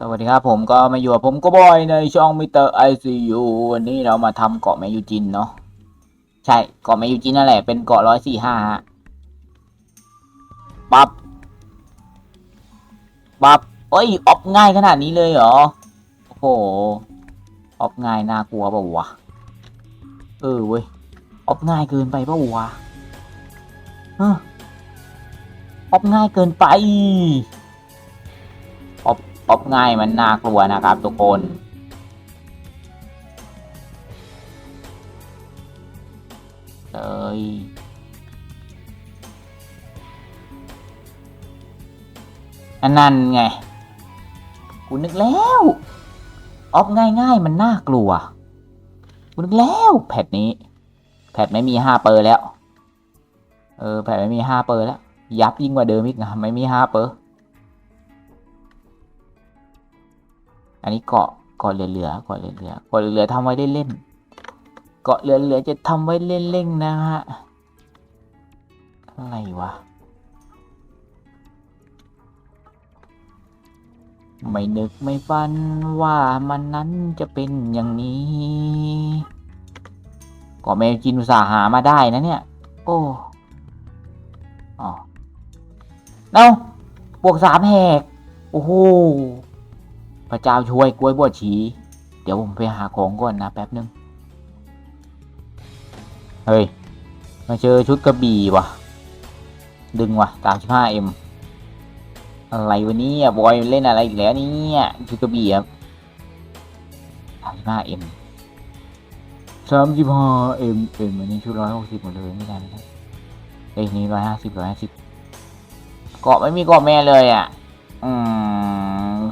สวัสดีครับผมก็มาอยู่กับผมก็บอยในช่องมิเตอร์ไอซียูวันนี้เรามาทำเกาะแมยูจินเนาะใช่เกาะแมยูจินนั่นแหละเป็นเกาะร้อยสี่ห้าฮะปับปับเอ้ยออฟง่ายขนาดนี้เลยเหรอโอ้โหออฟง่ายน่ากลัวป่าวะเออเว้ยออฟง่ายเกินไปป่าวะเออออฟง่ายเกินไป ออฟง่ายมันน่ากลัวนะครับทุกคนเลยอันนั่นไง กูนึกแล้ว ออฟง่ายๆ มันน่ากลัว กูนึกแล้วแพทนี้ แพทไม่มีห้าเปอร์แล้ว เออ แพทไม่มีห้าเปอร์แล้ว ยับยิ่งกว่าเดิมอีกนะ ไม่มีห้าเปอร์ อันนี้เกาะเกาะเรือเรือเกาะเรือเรือเกาะเรือเรือทำไว้เล่นๆเกาะเรือเรือจะทำไว้เล่นๆนะฮะอะไรวะไม่นึกไม่ฝันว่ามันนั้นจะเป็นอย่างนี้ ก็เมจินอุตสาหามาได้นะเนี่ย โอ้อ๋อเอ้าบวกสามแหก โอ้โห ระเจ้าช่วยกล้วยบวชชีเดี๋ยวผมไปหาของก่อนนะแป๊บนึง เฮ้ย มาเจอชุดกระบี่ว่ะดึงว่ะตามสิบห้าเอ็มอะไรวะเนี่ยบอยเล่นอะไรอีกแล้วเนี่ยชุดกระบี่ครับสามสิบห้าเอ็มสามสิบห้าเอ็มเอ็มอันนี้ชุดร้อยหกสิบหมดเลยไม่ได้ไม่ได้เอ้ยนี่ร้อยห้าสิบร้อยห้าสิบเกาะไม่มีเกาะแม่เลยอะ อืม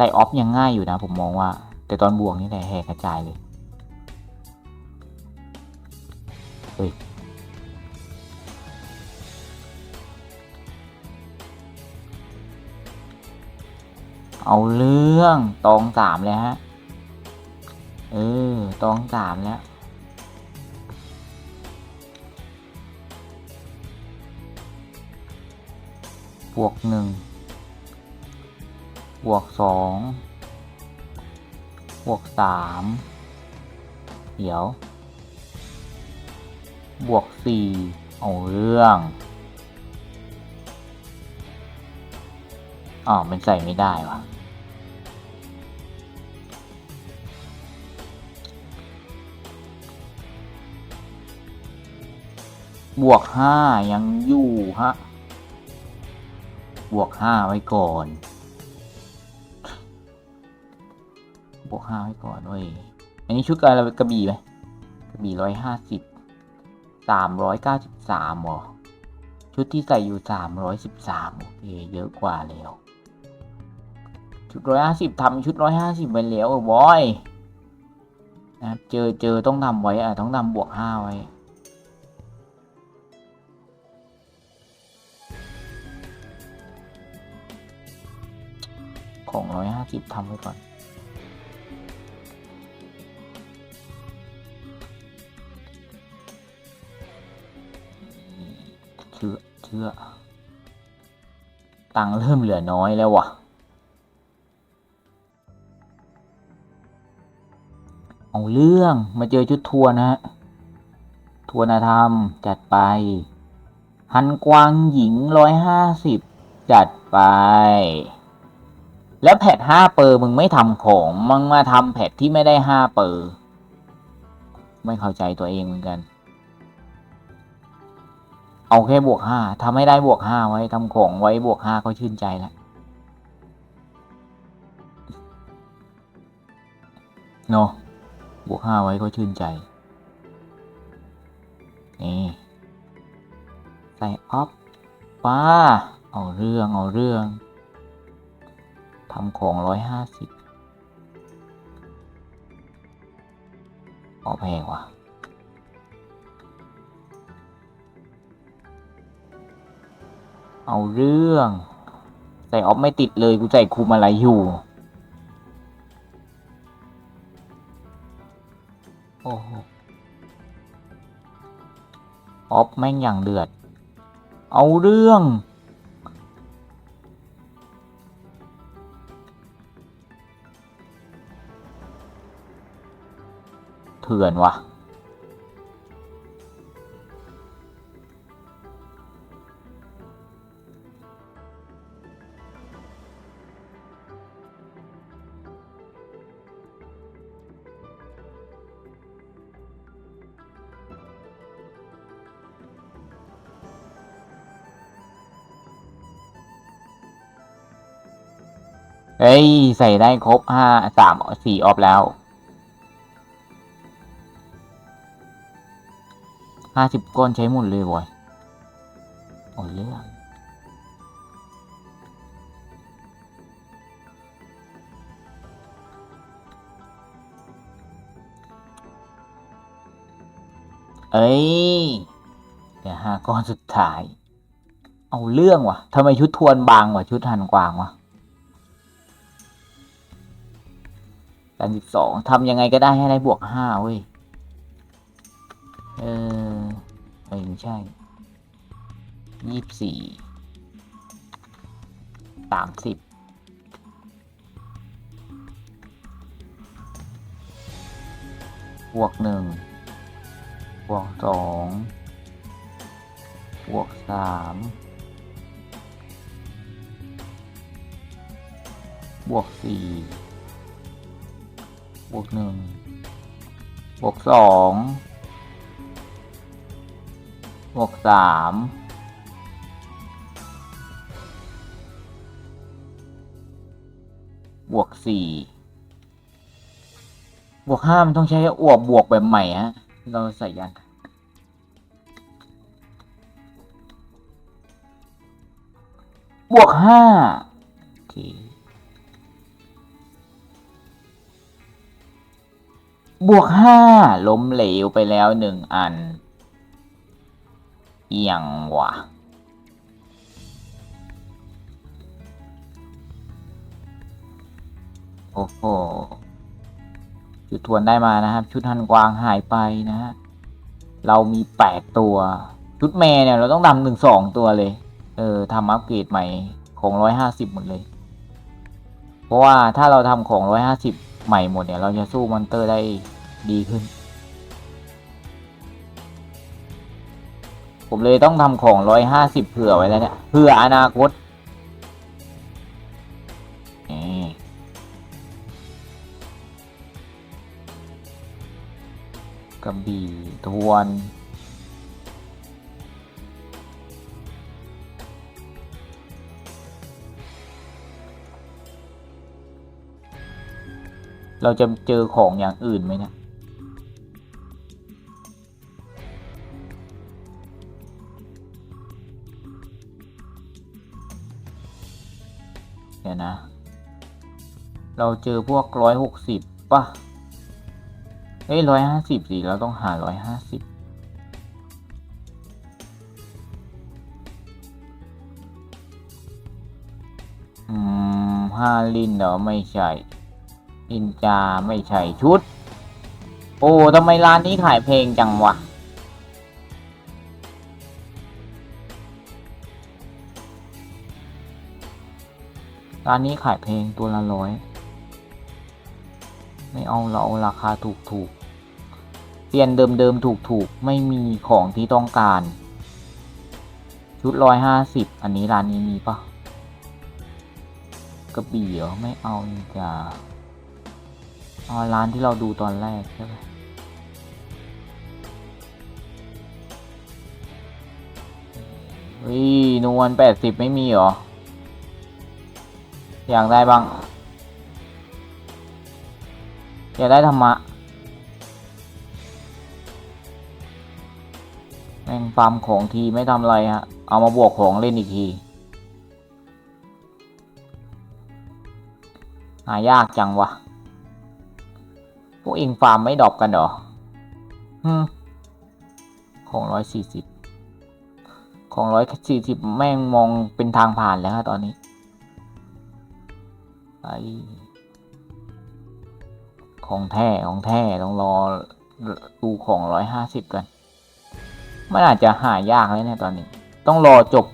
ใส่ออฟยังง่ายอยู่นะผมมองว่า แต่ตอนบวกนี่แหละแหกกระจายเลยเฮ้ยเอาเรื่องตองสามเลยฮะ เออ ตองสามแล้ว บวกหนึ่ง บวกสองบวกสามเดี๋ยว บวกสี่เอาเรื่องอ๋อมันใส่ไม่ได้วะบวกห้ายังอยู่ฮะ บวกห้าไว้ก่อน บวกห้าไว้ก่อนเว้ย อันนี้ชุดอะไรกระบี่ไหมกระบี่ร้อยห้าสิบสามร้อยเก้าสิบสามหรอ ชุดที่ใส่อยู่สามร้อยสิบสามโอเคเยอะกว่าแล้ว ชุดร้อยห้าสิบทำชุดร้อยห้าสิบไปแล้วบอยนะเจอเจอต้องทำไว้อะต้องทำบวกห้าไว้ของร้อยห้าสิบทำไว้ก่อน เชื่อ ตังเริ่มเหลือน้อยแล้ววะเอาเรื่องมาเจอชุดทัวร์นะฮะ ทัวร์นาธรรมจัดไปฮันกวางหญิงร้อยห้าสิบจัดไป แล้วแพทห้าเปอร์มึงไม่ทำของ มึงมาทำแพทที่ไม่ได้ห้าเปอร์ ไม่เข้าใจตัวเองเหมือนกัน เอาแค่บวกห้าทำให้ได้บวกห้าไว้ทำของไว้บวกห้าก็ชื่นใจแล้วเนาะบวกห้าไว้ก็ชื่นใจ นี่ใส่ออฟป้า เอาเรื่อง เอาเรื่องทำของร้อยห้าสิบพอแพงว่ะ เอาเรื่อง ใส่ออฟไม่ติดเลยกูใส่คุมอะไรอยู่ โอ้โออฟแม่งอย่างเดือด เอาเรื่อง เถื่อนวะ เฮ้ย ใส่ได้ครบห้าสามสี่ออฟแล้วห้าสิบก้อนใช้หมดเลยบอยโอ้เรื่องเอ้ยเดี๋ยวห้าก้อนสุดท้าย เอาเรื่องว่ะทำไมชุดทวนบางกว่าชุดหันกวางวะ การสิบสองทำยังไงก็ได้ให้ได้บวกห้าเว้ย เออไม่ใช่ยี่สิบสี่สามสิบบวกหนึ่งบวกสองบวกสามบวกสี่ บวกหนึ่งบวกสองบวกสามบวกสี่บวกห้ามต้องใช้อวบบวกแบบใหม่ฮะ เราใส่ยันบวกห้าโอเค บวกห้าล้มเหลวไปแล้วหนึ่งอัน เอียงวะโอ้โหชุดทวนได้มานะครับ ชุดฮันกวางหายไปนะฮะ เรามีแปดตัว ชุดแม่เนี่ย เราต้องดำหนึ่งสองตัวเลย เออทำอัปเกรดใหม่ของร้อยห้าสิบหมดเลย เพราะว่าถ้าเราทำของร้อยห้าสิบ ใหม่หมดเนี่ยเราจะสู้มอนเตอร์ได้ดีขึ้น ผมเลยต้องทำของร้อยห้าสิบเผื่อไว้แล้วเนี่ย เพื่ออนาคตกระบี่ทวน เราจะเจอของอย่างอื่นไหมเนี่ยเดี๋ยวนะ เราเจอพวกร้อยหกสิบป่ะ เฮ้ยร้อยห้าสิบสิเราต้องหาร้อยห้าสิบอืมห้าลินเหรอไม่ใช่ ลินจาไม่ใช่ชุด โอ้ทำไมร้านนี้ขายเพลงจังวะร้านนี้ขายเพลงตัวละร้อย ไม่เอาเราเอาราคาถูกถูกๆเปลี่ยนเดิมเดิมถูกถูกๆไม่มีของที่ต้องการ ชุดร้อยห้าสิบอันนี้ร้านนี้มีปะกระบี่เหรอไม่เอานี่จ้า เอร้านที่เราดูตอนแรกใช่ไหมเฮ้ยนวลแปดสิบไม่มีหรอ อยากได้บ้าง อยากได้ธรรมะ แม่งฟาร์มของทีไม่ทำอะไรฮะ เอามาบวกของเล่นอีกที หายากจังวะ วกเองฟาร์มไม่ดรอปกันเหรอฮึของร้อยสี่สิบของร้อยสี่สิบแม่งมองเป็นทางผ่านแล้วตอนนี้ไอของแท้ของแท้ต้องรอดูของร้อยห้าสิบกันมันอาจจะหายากเลยนี่ยตอนนี้ ต้องรอจบ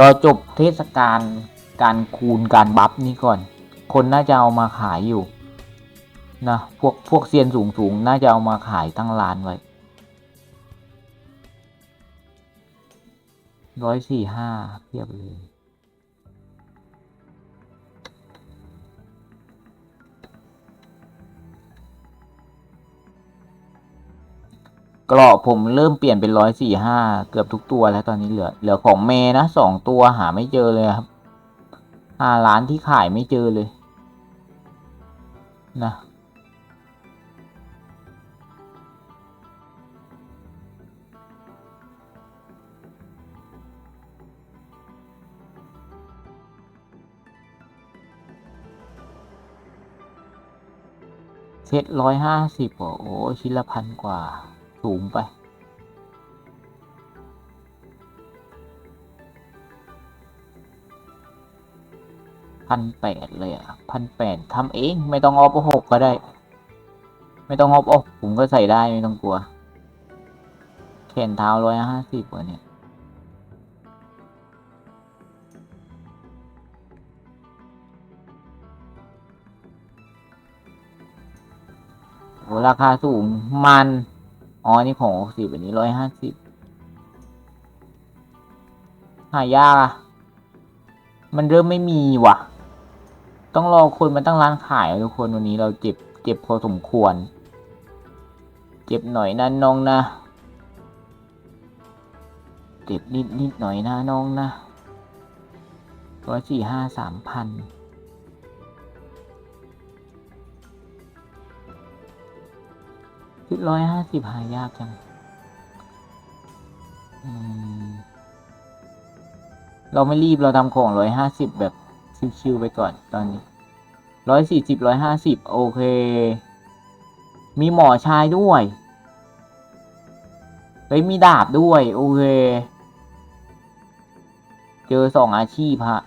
รอจบเทศกาลการคูณการบัฟนี่ก่อน คนน่าจะเอามาขายอยู่ นะพวกพวกเซียนสูงสูงๆน่าจะเอามาขายตั้งร้านไว้ร้อยสี่ห้าเทียบเลยกรอบผมเริ่มเปลี่ยนเป็นร้อยสี่ห้าเกือบทุกตัวแล้วตอนนี้เหลือ เหลือของเมนะสองตัวหาไม่เจอเลยครับห้าร้านที่ขายไม่เจอเลย นะ เซตร้อยห้าสิบโอ้โหชิ้นละพันกว่า สูงไป พันแปดเลยอะพันแปดทำเอง ไม่ต้องออฟหกก็ได้ ไม่ต้องออฟอกผมก็ใส่ได้ไม่ต้องกลัว แขนเท้าร้อยห้าสิบกว่าเนี่ย ราคาสูงมันอ๋อนี่ของหกสิบอันนี้ร้อยห้าสิบหายากอะมันเริ่มไม่มีว่ะ ต้องรอคนมาตั้งร้านขายทุกคนวันนี้เราเจ็บเจ็บพอสมควร เจ็บหน่อยนะน้องนะ เจ็บนิดนิดหน่อยนะน้องนะร้อยสี่ห้าสามพัน ชุดร้อยห้าสิบหายากจังเราไม่รีบเราทำของร้อยห้าสิบแบบชิวๆไปก่อนตอนนี้ร้อยสี่สิบร้อยห้าสิบโอเค มีหมอชายด้วยเฮ้ยมีดาบด้วย โอเค เจอสองอาชีพฮะ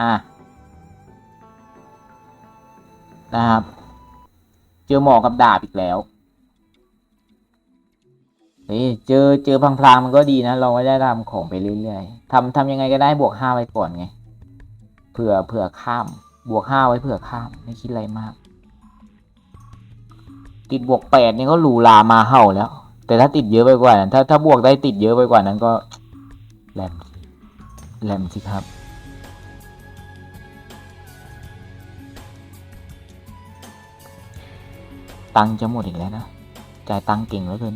อะนะครับ เจอหมอกับดาบอีกแล้วเฮ้ยเจอเจอพลางๆมันก็ดีนะ เราไม่ได้ทำของไปเรื่อยๆทำทำยังไงก็ได้บวกห้าไว้ก่อนไงเผื่อเผื่อข้าม บวกห้าไว้เผื่อข้าม ไม่คิดอะไรมาก ติดบวกแปดนี่ก็หรูหรามาเห่าแล้ว แต่ถ้าติดเยอะไปกว่านั้นถ้าถ้าบวกได้ติดเยอะไปกว่านั้นก็แหลมแหลมสิครับ ตังจะหมดอีกแล้วนะ จ่ายตังเก่งเหลือเกิน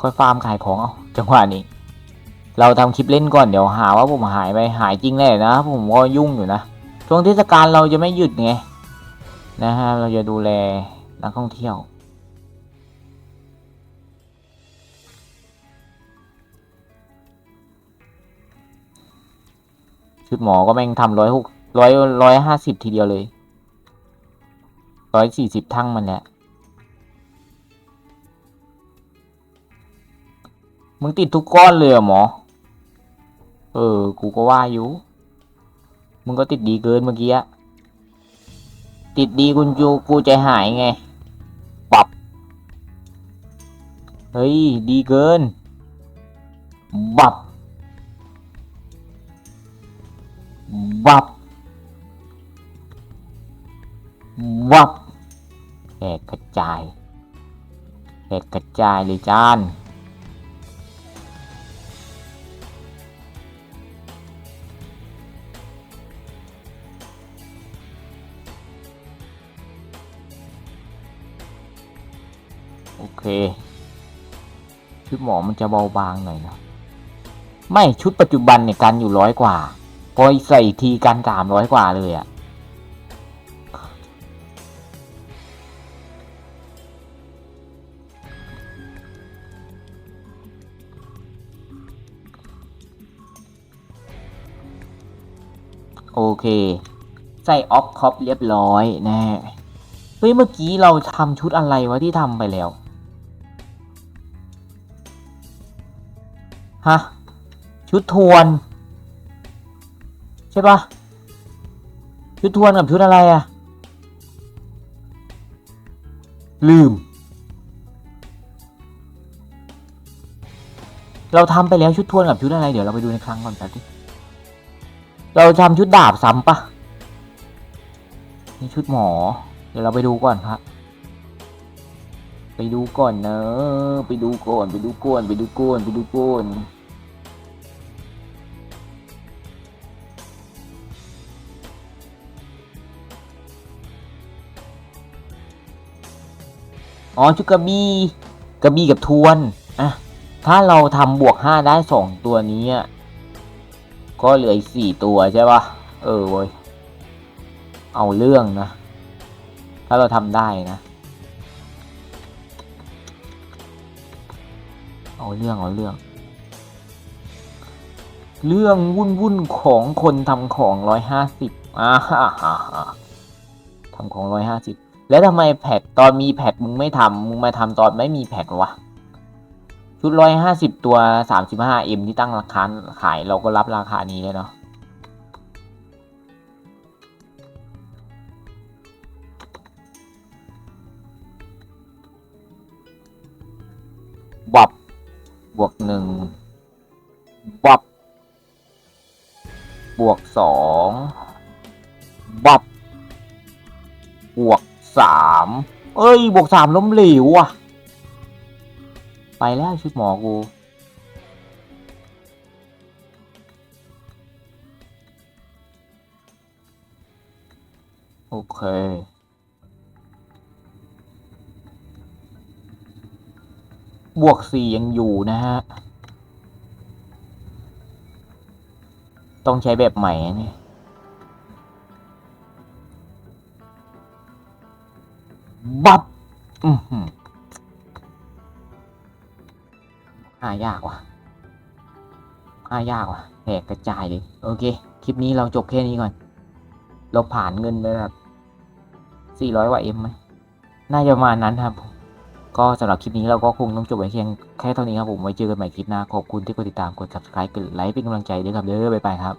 ค่อยฟาร์มขายของเอาจังหวะนี้ เราทำคลิปเล่นก่อนเดี๋ยวหาว่าผมหายไปหายจริงแน่นะ ผมก็ยุ่งอยู่นะ ช่วงเทศกาลเราจะไม่หยุดไงนะฮะเราจะดูแลนักท่องเที่ยวชุดหมอก็แม่งทำร้อยหก ร้อยร้อยห้าสิบทีเดียวเลยร้อยสี่สิบทั้งมันแหละมึงติดทุกก้อนเลยเหรอหมอ เออ กูก็ว่าอยู่ มึงก็ติดดีเกินเมื่อกี้อะติดดีคุณจูกูใจหายไงปรับเฮ้ย ดีเกิน บับ บับ วับแหกกระจายแหกกระจายเลยจานโอเคชุดหมอมันจะเบาบางหน่อยนะ ไม่ชุดปัจจุบันเนี่ยกันอยู่ร้อยกว่า พอใส่ทีกันสามร้อยกว่าเลยอะ่ะ โอเค ใส่ออฟคอปเรียบร้อยแน่เฮ้ยเมื่อกี้เราทำชุดอะไรวะที่ทำไปแล้วฮะชุดทวนใช่ปะชุดทวนกับชุดอะไรอะลืม เราทำไปแล้วชุดทวนกับชุดอะไร เดี๋ยวเราไปดูในครั้งก่อนแป๊บนึง เราทำชุดดาบซ้ำปะนี่ชุดหมอ เดี๋ยวเราไปดูก่อนครับ ไปดูก่อนเนอะไปดูก่อนไปดูก่อนไปดูก่อนไปดูก่อนอ๋อชุดกระบี่กระบี่กับทวนอะถ้าเราทำบวกห้าได้สองตัวนี้อะ ก็เหลืออีกสี่ตัวใช่ปะเออเว้ย เอาเรื่องนะ ถ้าเราทำได้นะ เอาเรื่องเอาเรื่อง เรื่องวุ่นวุ่นของคนทำของร้อยห้าสิบอ่าฮ่าฮ่าฮ่าทำของร้อยห้าสิบแล้วทำไมแพทตอนมีแพทมึงไม่ทำมึงมาทำตอนไม่มีแพทวะ ชุดร้อยห้าสิบตัวสามสิบห้าเอ็มที่ตั้งราคาขายเราก็รับราคานี้เลยเนาะบับบวกหนึ่งบับบวกสองบับบวกสามเอ้ย บวกสามล้มเหลวอะ ไปแล้วชุดหมอกูโอเค บวกสี่ยังอยู่นะฮะ ต้องใช้แบบใหม่นี่บับ อือายากว่ะหายากว่ะแหกกระจายเลย โอเค คลิปนี้เราจบแค่นี้ก่อน เราผ่านเงินไปแบบสี่ร้อยกว่าเอ็มไหมน่าจะประมาณนั้นครับ ก็สำหรับคลิปนี้เราก็คงต้องจบไว้เพียงแค่เท่านี้ครับผม ไว้เจอกันใหม่คลิปหน้า ขอบคุณที่กดติดตาม กด subscribe กดไลค์เป็นกำลังใจด้วยครับ เด้อบ๊ายบายครับ